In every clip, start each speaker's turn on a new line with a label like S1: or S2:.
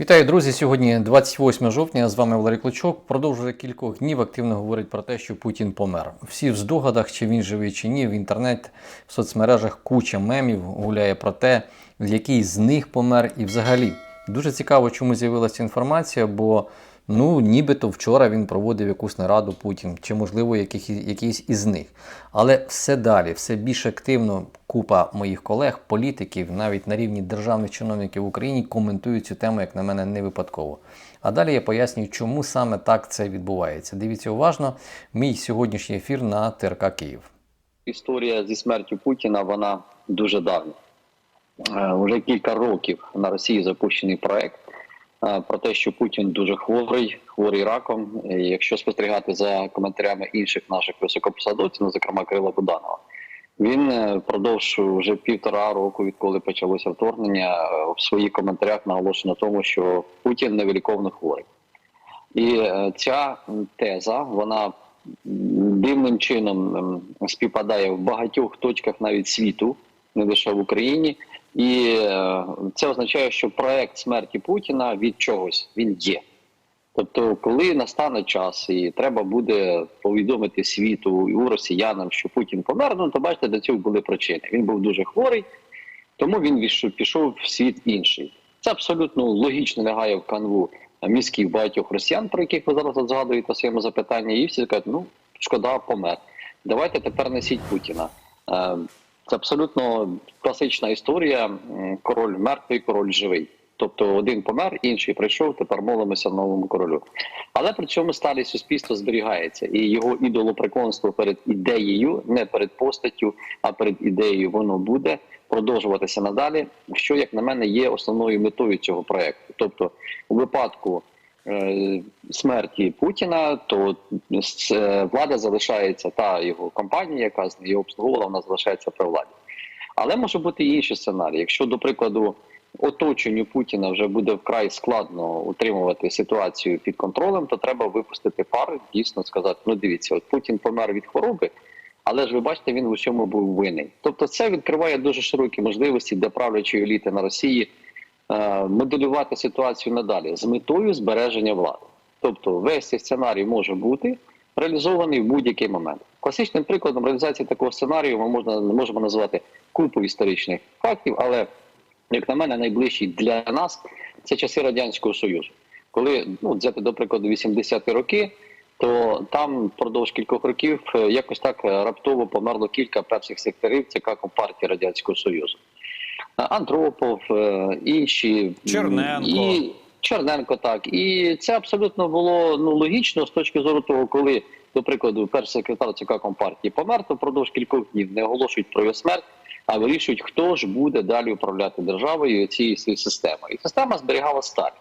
S1: Вітаю, друзі! Сьогодні 28 жовтня. З вами Валерій Клочок. Продовжує кількох днів активно говорить про те, що Путін помер. Всі в здогадах, чи він живий, чи ні. В інтернет, в соцмережах куча мемів гуляє про те, який з них помер, і взагалі дуже цікаво, чому з'явилася інформація, бо ну, нібито вчора він проводив якусь нараду Путін, чи можливо яких, якийсь із них. Але все далі, все більш активно купа моїх колег, політиків, навіть на рівні державних чиновників в Україні коментують цю тему, як на мене, не випадково. А далі я пояснюю, чому саме так це відбувається. Дивіться уважно, мій сьогоднішній ефір на ТРК Київ.
S2: Історія зі смертю Путіна вона дуже давня. Е, Уже кілька років на Росії запущений проект е, про те, що Путін дуже хворий, хворий раком. І Якщо спостерігати за коментарями інших наших високопосадовців, ну, зокрема Кирила Буданова, він е, впродовж вже півтора року, відколи почалося вторгнення, е, в своїх коментарях наголошує на тому, що Путін невиліковно хворий. І е, ця теза вона дивним чином співпадає в багатьох точках навіть світу, не лише в Україні. І е, це означає, що проект смерті Путіна від чогось він є. Тобто, коли настане час і треба буде повідомити світу і у росіянам, що Путін помер, ну то бачите, до цього були причини. Він був дуже хворий, тому він пішов в світ інший. Це абсолютно логічно лягає в канву мізків багатьох росіян, про яких ви зараз згадуєте в своєму запитанні, і всі кажуть, ну шкода, помер. Давайте тепер несіть Путіна. Це абсолютно класична історія. Король мертвий, король живий. Тобто один помер, інший прийшов. Тепер молимося новому королю. Але при цьому сталі суспільство зберігається, і його ідолоприклонство перед ідеєю, не перед постаттю, а перед ідеєю, воно буде продовжуватися надалі. Що, як на мене, є основною метою цього проекту. Тобто, у випадку смерті Путіна, то е, влада залишається та його компанія, яка його обслуговувала, вона залишається при владі. Але може бути інший сценарій. Якщо, до прикладу, оточенню Путіна вже буде вкрай складно утримувати ситуацію під контролем, то треба випустити пар, дійсно сказати: ну дивіться, от Путін помер від хвороби, але ж ви бачите, він в усьому був винний. Тобто, це відкриває дуже широкі можливості для правлячої еліти на Росії е, моделювати ситуацію надалі з метою збереження влади. Тобто, весь цей сценарій може бути реалізований в будь-який момент. Класичним прикладом реалізації такого сценарію ми можна можемо назвати купу історичних фактів, але як на мене, найближчий для нас це часи радянського союзу, коли ну взяти до прикладу 80-ті роки. То там впродовж кількох років е, якось так е, раптово померло кілька перших секторів ЦК Компартії Радянського Союзу. А Андропов, е, інші
S3: Черненко.
S2: і Черненко, так і це абсолютно було ну логічно з точки зору того, коли, до прикладу, перший секретар ЦК Компартії помер, то впродовж кількох днів не оголошують про його смерть, а вирішують, хто ж буде далі управляти державою цією системою. І система зберігала старість.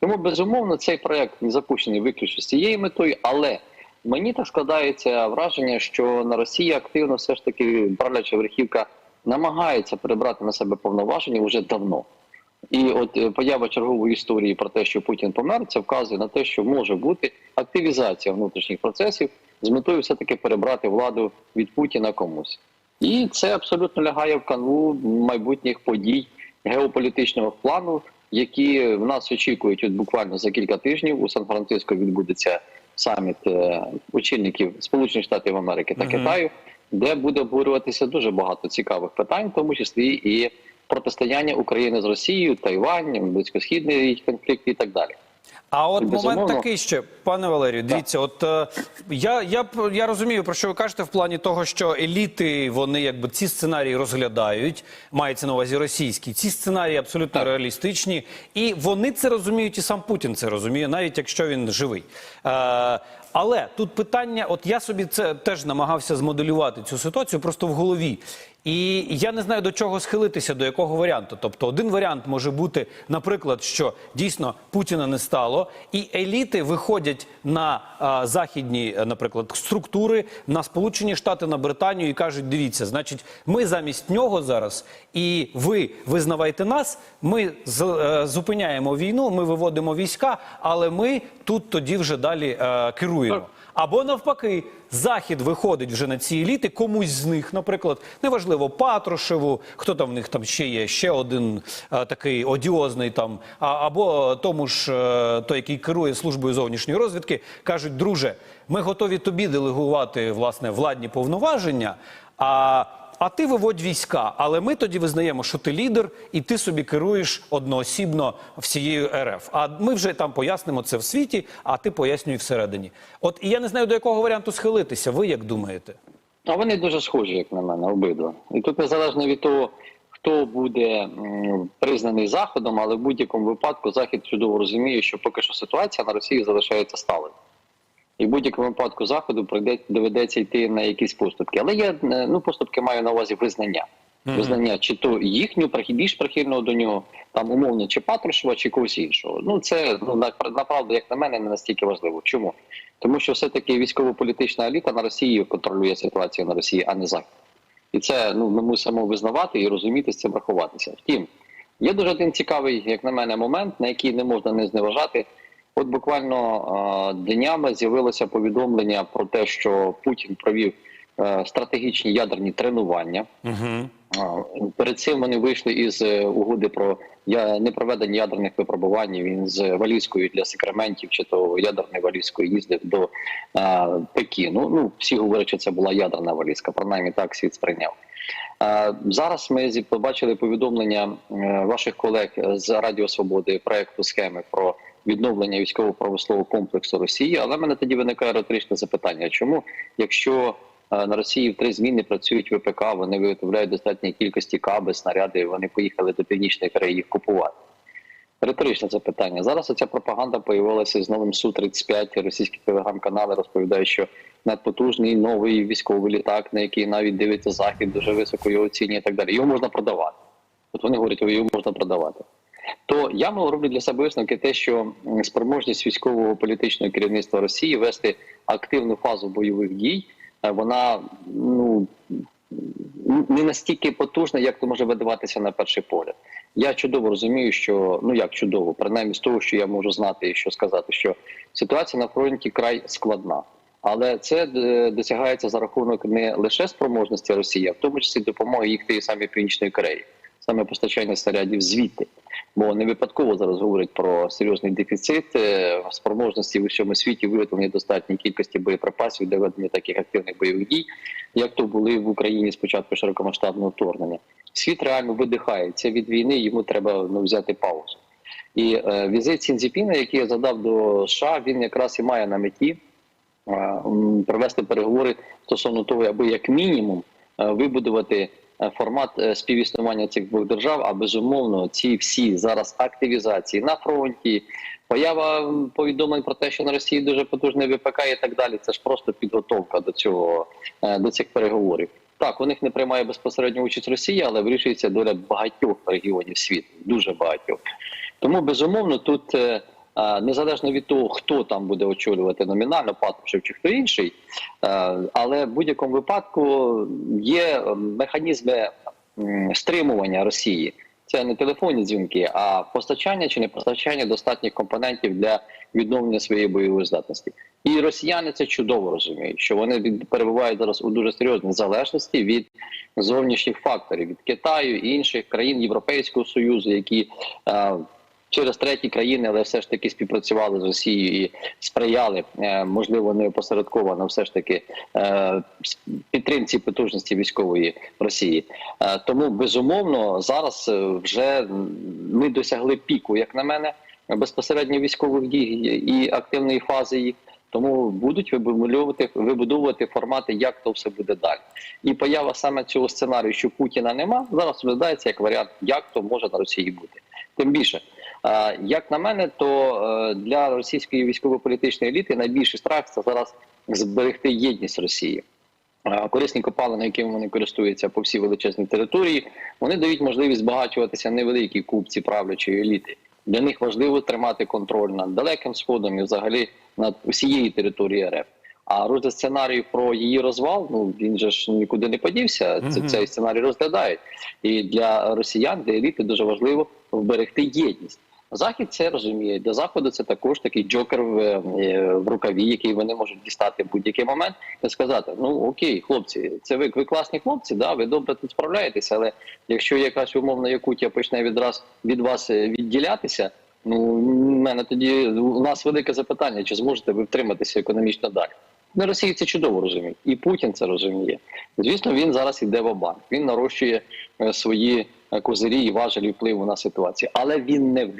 S2: Тому безумовно цей проект не запущений виключно з цією метою, але мені так складається враження, що на Росії активно все ж таки правляча верхівка намагається перебрати на себе повноваження вже давно. І от е, поява чергової історії про те, що Путін помер, це вказує на те, що може бути активізація внутрішніх процесів з метою все таки перебрати владу від Путіна комусь. І це абсолютно лягає в канву майбутніх подій геополітичного плану, які в нас очікують от буквально за кілька тижнів. У Сан-Франциско відбудеться саміт е, очільників Сполучених Штатів Америки та. Китаю, де буде обговорюватися дуже багато цікавих питань, в тому числі і протистояння України з Росією, Тайвань, близькосхідний конфлікт і так далі.
S3: А от момент такий ще, пане Валерію, дивіться, от е, я, я, я розумію, про що ви кажете в плані того, що еліти вони якби ці сценарії розглядають, мається на увазі російські. Ці сценарії абсолютно
S2: Так.
S3: реалістичні, і вони це розуміють, і сам Путін це розуміє, навіть якщо він живий. Е, але тут питання, от я собі це теж намагався змоделювати цю ситуацію просто в голові. І я не знаю до чого схилитися, до якого варіанту. Тобто, один варіант може бути, наприклад, що дійсно Путіна не стало, і еліти виходять на а, західні, наприклад, структури, на Сполучені Штати, на Британію і кажуть: дивіться, значить, ми замість нього зараз, і ви визнавайте нас. Ми з, е, зупиняємо війну, ми виводимо війська, але ми тут тоді вже далі е, керуємо. Або навпаки, захід виходить вже на ці еліти, комусь з них, наприклад, неважливо Патрушеву, хто там в них там ще є, ще один а, такий одіозний там, а, або тому ж а, той, який керує службою зовнішньої розвідки, кажуть, друже, ми готові тобі делегувати власне владні повноваження. А а ти виводь війська, але ми тоді визнаємо, що ти лідер, і ти собі керуєш одноосібно всією РФ. А ми вже там пояснимо це в світі, а ти пояснюй всередині. От і я не знаю, до якого варіанту схилитися. Ви як думаєте?
S2: А вони дуже схожі, як на мене, обидва. І тут незалежно від того, хто буде признаний заходом, але в будь-якому випадку захід чудово розуміє, що поки що ситуація на Росії залишається сталою. І в будь-якому випадку заходу прийде, доведеться йти на якісь поступки. Але я е, ну поступки маю на увазі визнання. Визнання, чи то їхню більш прихильного до нього, там умовно, чи Патрушева, чи когось іншого. Ну це ну на- направду, як на мене, не настільки важливо. Чому? Тому що все-таки військово-політична еліта на Росії контролює ситуацію на Росії, а не Захід. І це ну ми мусимо визнавати і розуміти з цим рахуватися. Втім, є дуже один цікавий, як на мене, момент, на який не можна не зневажати. От буквально днями з'явилося повідомлення про те, що Путін провів е, стратегічні ядерні тренування.
S3: Угу.
S2: Перед цим вони вийшли із е, угоди про непроведення ядерних випробувань. Він з валізкою для секрементів чи то ядерною валізкою їздив до а, Пекіну. Ну всі говорять, що це була ядерна валізка, принаймні так світ сприйняв. А, зараз ми побачили повідомлення е, ваших колег з Радіо Свободи проекту схеми про відновлення військово-промислового комплексу Росії. Але в мене тоді виникає риторичне запитання: чому, якщо Е, На Росії в три зміни працюють ВПК. Вони виготовляють достатньої кількості каби, снаряди. Вони поїхали до північної Кореї купувати. Риторичне запитання. Зараз оця пропаганда появилася з новим су 35 Російські телеграм-канали розповідають, що надпотужний новий військовий літак, на який навіть дивиться захід, дуже високо його оцінює і так далі. Його можна продавати. От вони говорять, його можна продавати. То я роблю для себе висновки те, що спроможність військового політичного керівництва Росії вести активну фазу бойових дій, е, вона ну не настільки потужна, як то може видаватися на перший погляд. Я чудово розумію, що ну як чудово, принаймні з того, що я можу знати і що сказати, що ситуація на фронті край складна. Але це е, досягається за рахунок не лише спроможності Росії, а в тому числі допомоги їх тієї самої Північної Кореї, саме постачання снарядів звідти. Бо не випадково зараз говорять про серйозний дефіцит е, спроможності в усьому світі виготовлення достатньої кількості боєприпасів для ведення таких активних бойових дій, як то були в Україні спочатку широкомасштабного вторгнення. Світ реально видихається від війни, йому треба ну, взяти паузу. І е, візит Сінзіпіна, який я задав до США, він якраз і має на меті е, провести переговори стосовно того, аби як мінімум е, вибудувати формат е, співіснування цих двох держав. А безумовно, ці всі зараз активізації на фронті, поява повідомлень про те, що на Росії дуже потужний ВПК і так далі. Це ж просто підготовка до цього е, до цих переговорів. Так, у них не приймає безпосередньо участь Росія, але вирішується доля багатьох регіонів світу, дуже багатьох. Тому безумовно тут. Е, Незалежно від того, хто там буде очолювати номінально, Патрушев чи хто інший, е, але в будь-якому випадку є е, механізми стримування Росії. Це не телефонні дзвінки, а постачання чи не постачання достатніх компонентів для відновлення своєї бойової здатності. І росіяни це чудово розуміють, що вони перебувають зараз у дуже серйозній залежності від зовнішніх факторів від Китаю і інших країн Європейського союзу, які через треті країни, але все ж таки співпрацювали з Росією і сприяли, е, можливо, не опосередковано, все ж таки е, підтримці потужності військової Росії. Е, Тому безумовно зараз вже ми досягли піку, як на мене, безпосередньо військових дій і активної фази їх. Тому будуть вибудовувати вибудовувати формати, як то все буде далі. І поява саме цього сценарію, що Путіна нема, зараз розглядається як варіант, як то може на Росії бути. Тим більше, як на мене, то е, для російської військово-політичної еліти найбільший страх це зараз зберегти єдність Росії. Корисні копалини, якими вони користуються по всій величезній території, вони дають можливість збагачуватися невеликій купці правлячої еліти. Для них важливо тримати контроль над далеким сходом і взагалі над усією територією РФ. А розгляд сценарію про її розвал, ну він же ж нікуди не подівся. Це
S3: Мгм.
S2: цей сценарій розглядають. І для росіян, для еліти дуже важливо вберегти єдність. Захід це розуміє. Для заходу це також такий джокер в, е, в рукаві, який вони можуть дістати в будь-який момент і сказати: ну окей, хлопці, це ви, ви класні хлопці, да, ви добре тут справляєтеся, але якщо якась умовна Якутія почне відраз від вас е, відділятися. Ну, мене тоді у нас велике запитання, чи зможете ви втриматися економічно далі. На Росії це чудово розуміє, і Путін це розуміє. Звісно, він зараз іде в банк. Він нарощує е, свої козирі і важелі впливу на ситуацію, але він не в.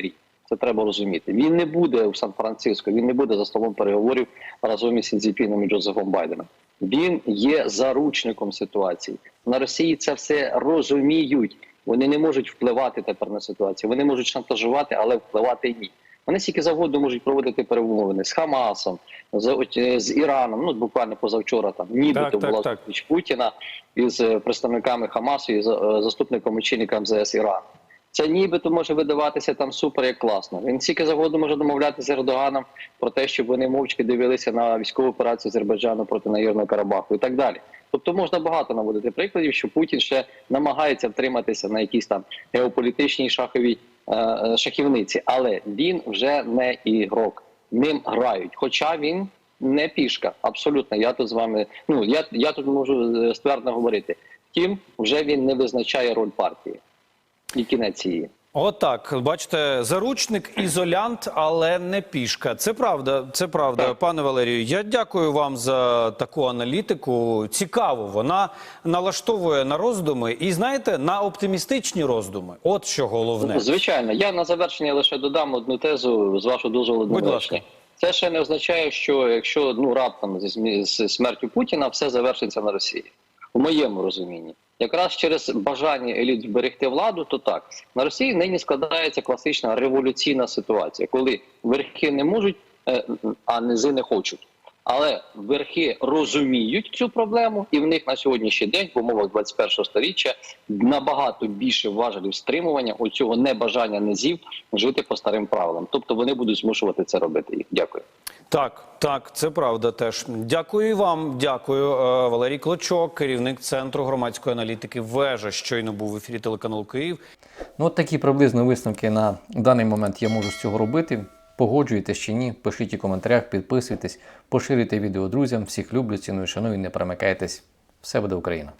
S2: Це треба розуміти. Він не буде в Сан-Франциско, він не буде за столом переговорів разом із Сінзіпіном і Джозефом Байденом. Він є заручником ситуації. На Росії це все розуміють. Вони не можуть впливати тепер на ситуацію. Вони можуть шантажувати, але впливати ні. Вони скільки завгодно можуть проводити перемовини з Хамасом, з, е, з Іраном. Ну буквально позавчора там нібито
S3: Так, так,
S2: була
S3: так.
S2: зустріч Путіна із е, представниками Хамасу і е, заступником очільника МЗС Ірану. Це нібито може видаватися там супер як класно. Він скільки завгодно може домовлятися з Ердоганом про те, щоб вони мовчки дивилися на військову операцію Азербайджану проти Нагірного Карабаху і так далі. Тобто можна багато наводити прикладів, що Путін ще намагається втриматися на якійсь там геополітичній шаховій е, е, шахівниці, але він вже не ігрок. Ним грають. Хоча він не пішка. Абсолютно. Я тут з вами. Ну я, я тут можу е, ствердно говорити. Втім, вже він не визначає роль партії і кінець її.
S3: Отак, бачите, заручник, ізолянт, але не пішка. Це правда, це правда,
S2: Так.
S3: пане Валерію. Я дякую вам за таку аналітику. Цікаво, вона налаштовує на роздуми і знаєте, на оптимістичні роздуми. От що головне.
S2: Звичайно, я на завершення лише додам одну тезу з вашого дозволу.
S3: Будь ласка.
S2: Це ще не означає, що якщо ну раптом зі смертю Путіна все завершиться на Росії. У моєму розумінні, якраз через бажання еліт зберегти владу, то так на Росії нині складається класична революційна ситуація, коли верхи не можуть, е, а низи не хочуть. Але верхи розуміють цю проблему, і в них на сьогоднішній день в умовах 21 століття набагато більше важелів стримування оцього небажання низів жити по старим правилам. Тобто вони будуть змушувати це робити їх. Дякую.
S3: Так, так, це правда теж. Дякую і вам. Дякую, Е, Валерій Клочок, керівник центру громадської аналітики. Вежа щойно був в ефірі телеканалу Київ.
S1: Ну, от такі приблизно висновки на даний момент я можу з цього робити. Погоджуєтесь чи ні, пишіть у коментарях, підписуйтесь, поширюйте відео друзям. Всіх люблю, ціную, шаную, не перемикайтесь. Все буде Україна!